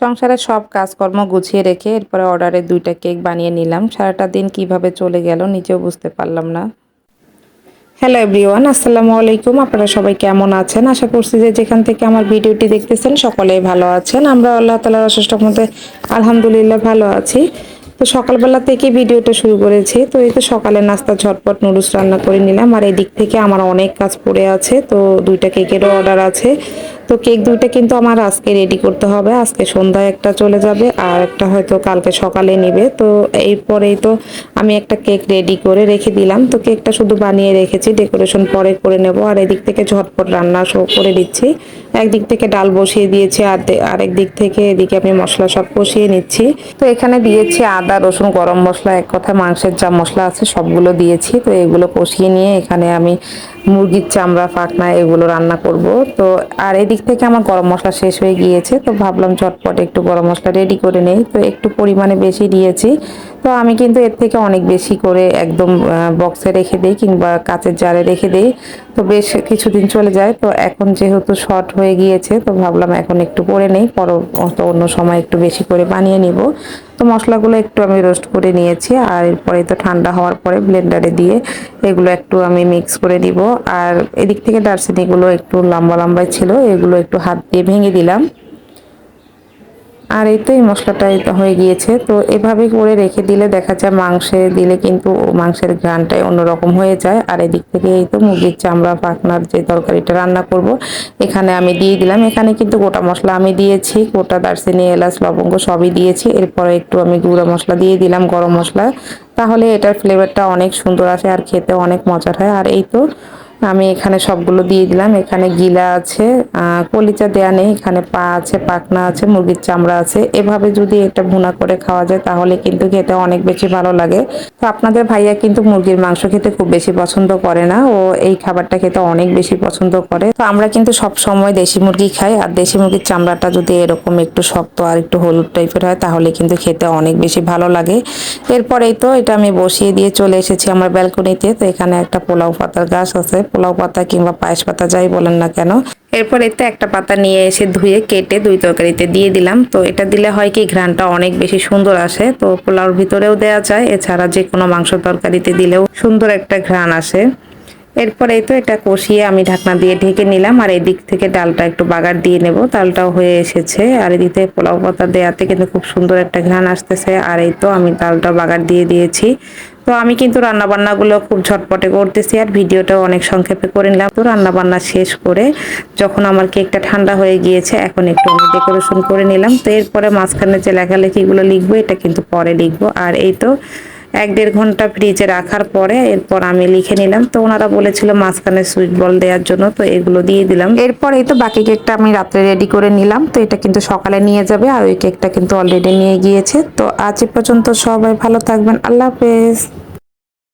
সংসারের সব কাজকর্ম গুছিয়ে রেখে এরপরে অর্ডারে দুইটা কেক বানিয়ে নিলাম। সারাটা দিন কীভাবে চলে গেল নিজেও বুঝতে পারলাম না। হ্যালো এভরিওয়ান, আসসালামু আলাইকুম। আপনারা সবাই কেমন আছেন? আশা করছি যে যেখান থেকে আমার ভিডিওটি দেখতেছেন সকলেই ভালো আছেন। আমরা আল্লাহ তালার অশেষ মধ্যে আলহামদুলিল্লাহ ভালো আছি। তো সকালবেলা থেকে ভিডিওটা শুরু করেছি। তো এই তো সকালে নাস্তা ঝটপট নুডলস রান্না করে নিলাম। আর এদিক থেকে আমার অনেক কাজ পড়ে আছে। তো দুইটা কেকেরও অর্ডার আছে। তো কেক দুইটা কিন্তু আমার আজকে রেডি করতে হবে। আজকে সন্ধ্যায় একটা চলে যাবে আর একটা হয়তো কালকে সকালে নেবে। তো এরপরেই তো আমি একটা কেক রেডি করে রেখে দিলাম। তো কেকটা শুধু বানিয়ে রেখেছি ডেকোরেশন পরে করে নেব। আর এদিক থেকে ঝটপট রান্না শো করে দিচ্ছি। একদিক থেকে ডাল বসিয়ে দিয়েছি আর আরেক দিক থেকে এদিকে আমি মশলা সব কষিয়ে নিচ্ছি। তো এখানে দিয়েছি আদা, রসুন, গরম মশলা, এক কথা মাংসের যা মশলা আছে সবগুলো দিয়েছি। তো এগুলো কষিয়ে নিয়ে এখানে আমি মুরগির চামড়া, ফাঁকনা এগুলো রান্না করব। তো আর এদিক থেকে আমার গরম মশলা শেষ হয়ে গিয়েছে, তো ভাবলাম চটপট একটু গরম মশলা রেডি করে নেই, তো একটু পরিমাণে বেশি দিয়েছি। তো আমি কিন্তু এর থেকে অনেক বেশি করে একদম বক্সে রেখে দিই কিংবা কাচের জারে রেখে দিই। তো বেশ কিছুদিন চলে যায়। তো এখন যেহেতু শর্ট হয়ে গিয়েছে, তো ভাবলাম এখন একটু করে নেই। পর অন্য সময় একটু বেশি করে বানিয়ে নিব। তো মশলাগুলো একটু আমি রোস্ট করে নিয়েছি আর এরপরে তো ঠান্ডা হওয়ার পরে ব্লেন্ডারে দিয়ে এগুলো একটু আমি মিক্স করে দিব আর এদিক থেকে দারচিনিগুলো একটু লম্বা লম্বাই ছিল, এগুলো একটু হাত দিয়ে ভেঙে দিলাম। আর এই তো এই মশলাটা হয়ে গিয়েছে। তো এভাবে করে রেখে দিলে দেখা যায় মাংসে দিলে কিন্তু মাংসের ঘ্রানটাই অন্যরকম হয়ে যায়। আর এদিক থেকে এই তো মুরগির চামড়া পাকনার যে তরকারিটা রান্না করব, এখানে আমি দিয়ে দিলাম। এখানে কিন্তু গোটা মশলা আমি দিয়েছি, গোটা দারচিনি, এলাচ, লবঙ্গ সবই দিয়েছি। এরপরে একটু আমি গুঁড়া মশলা দিয়ে দিলাম গরম মশলা। তাহলে এটার ফ্লেভারটা অনেক সুন্দর আসে আর খেতে অনেক মজার হয়। আর এই তো আমি এখানে সবগুলো দিয়ে দিলাম। এখানে গিলা আছে কলিচা দেয়া নেই, এখানে পা আছে পাকনা আছে, মুরগির চামড়া আছে। এভাবে যদি এটা ভুনা করে খাওয়া যায়, তাহলে কিন্তু খেতে অনেক বেশি ভালো লাগে। তো আপনাদের ভাইয়া কিন্তু মুরগির মাংস খেতে খুব বেশি পছন্দ করে না। ও এই খাবারটা খেতে অনেক বেশি পছন্দ করে। তো আমরা কিন্তু সব সময় দেশি মুরগি খাই, আর দেশি মুরগির চামড়াটা যদি এরকম একটু শক্ত আর একটু হলুদ টাইপের হয়, তাহলে কিন্তু খেতে অনেক বেশি ভালো লাগে। এরপরেই তো এটা আমি বসিয়ে দিয়ে চলে এসেছি আমার ব্যালকনিতে। তো এখানে একটা পোলাও পাতার গাছ আছে। পোলাও পাতা কিংবা পায়েস পাতা যাই বলেন না কেন, এরপর এতে একটা পাতা নিয়ে এসে ধুয়ে কেটে দুই তরকারিতে দিয়ে দিলাম। তো এটা দিলে হয় কি ঘ্রানটা অনেক বেশি সুন্দর আসে। তো পোলাওর ভিতরেও দেওয়া যায়, এছাড়া যে কোনো মাংস তরকারিতে দিলেও সুন্দর একটা ঘ্রাণ আসে। এরপর তো এটা কষিয়ে আমি ঢাকনা দিয়ে ঢেকে নিলাম, আর এই দিক থেকে ডালটা একটু বাগার দিয়ে নেব। ডালটাও হয়ে এসেছে, আর এদিক পোলাও পাতা দেওয়াতে কিন্তু খুব সুন্দর একটা ঘ্রাণ আসতেছে। আর এই তো আমি ডালটা বাগার দিয়ে দিয়েছি। তো আমি কিন্তু রান্নাবান্নাগুলো খুব ঝটপটে করতেছি আর ভিডিওটাও অনেক সংক্ষেপে করে নিলাম। তো রান্নাবান্না শেষ করে যখন আমার কেকটা ঠান্ডা হয়ে গিয়েছে, এখন একটু আমি ডেকোরেশন করে নিলাম। তো এরপরে মাঝখানে যে লেখালেখিগুলো লিখব, এটা কিন্তু পরে লিখব। আর এই তো এক দেড় ঘণ্টা ফ্রিজে রাখার পরে এরপর আমি লিখে নিলাম। তো ওনারা বলেছিল মাঝখানে সুইচ বল দেওয়ার জন্য, তো এগুলো দিয়ে দিলাম। এরপর এই তো বাকি কেকটা আমি রাত্রে রেডি করে নিলাম। তো এটা কিন্তু সকালে নিয়ে যাবে আর ওই কেকটা কিন্তু অলরেডি নিয়ে গিয়েছে। তো আজ পর্যন্ত সবাই ভালো থাকবেন। আল্লাহ হাফেজ।